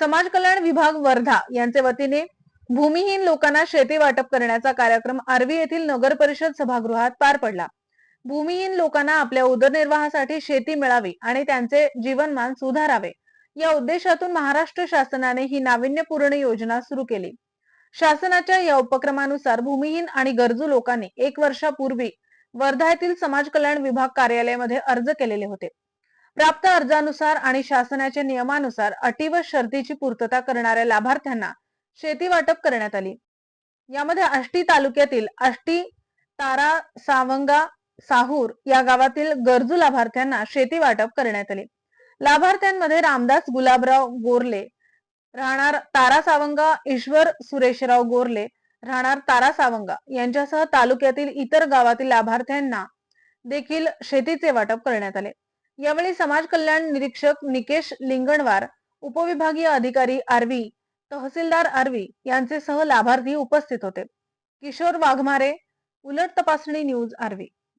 समाज कल्याण विभाग वर्धा यांचे वतीने भूमिहीन लोकांना शेती वाटप करण्याचा कार्यक्रम आर्वी येथील नगर परिषद सभागृहात पार पडला. भूमिहीन लोकांना आपल्या उदरनिर्वाहासाठी शेती मिळावी आणि त्यांचे जीवनमान सुधारावे. या उद्देशातून महाराष्ट्र शासनाने ही नाविन्यपूर्ण योजना सुरू केली. शासनाच्या या उपक्रमानुसार भूमिहीन आणि गरजू लोकांनी एक वर्षापूर्वी वर्धा येथील समाज कल्याण विभाग कार्यालयामध्ये अर्ज केलेले होते. प्राप्त अर्जानुसार आणि शासनाच्या नियमानुसार अटी व शर्तीची पूर्तता करणाऱ्या लाभार्थ्यांना शेती वाटप करण्यात आली. यामध्ये आष्टी तालुक्यातील आष्टी तारा सावंगा साहूर या गावातील गरजू लाभार्थ्यांना शेती वाटप करण्यात आली. लाभार्थ्यांमध्ये रामदास गुलाबराव गोरले राहणार तारा सावंगा ईश्वर सुरेशराव गोरले राहणार तारा सावंगा यांच्यासह तालुक्यातील इतर गावातील लाभार्थ्यांना देखील शेतीचे वाटप करण्यात आले. यावेळी समाज कल्याण निरीक्षक निकेश लिंगणवार उपविभागीय अधिकारी आरवी तहसीलदार आरवी यांचे सह लाभार्थी उपस्थित होते. किशोर वाघमारे उलट तपासणी न्यूज आरवी.